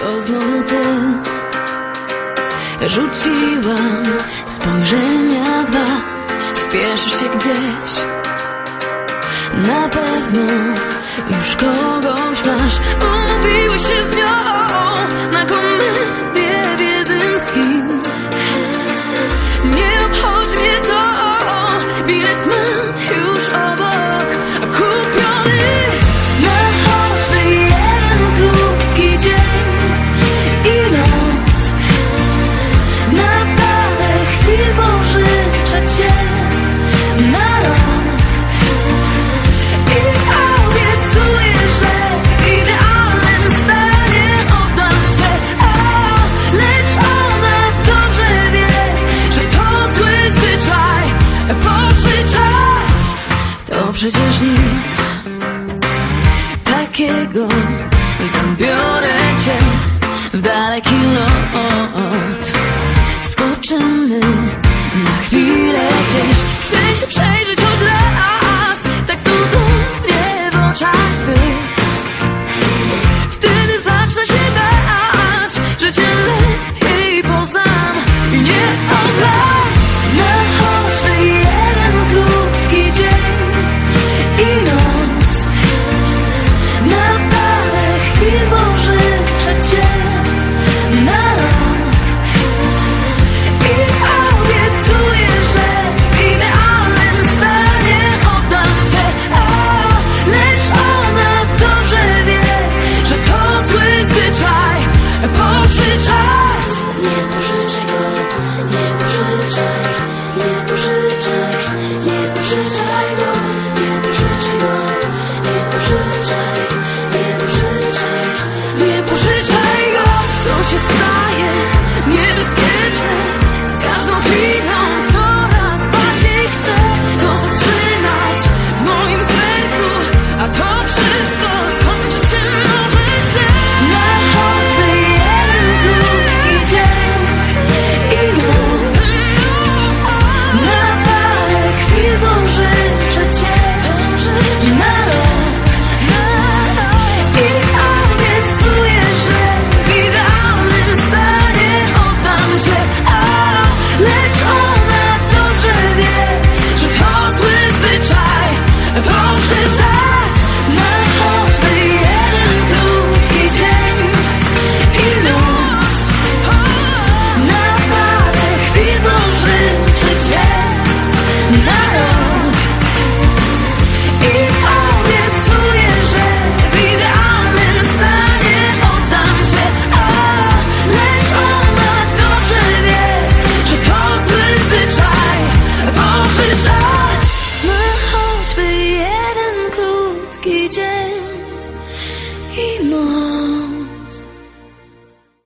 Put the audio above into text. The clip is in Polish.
To znowu ty. Rzuciłam spojrzenia dwa Spieszysz się gdzieś. Na pewno już kogoś masz. przecież nic takiego. Zabiorę cię w daleki lot. Skoczymy na chwilę gdzieś. Chcę się przejrzeć choć raz Tak cudownie w oczach twych. Wtedy zacznę się bać Że cię lepiej poznam I nie odlam pożyczaj, nie pożyczaj, nie pożyczaj go, to się stało. 一阵一抹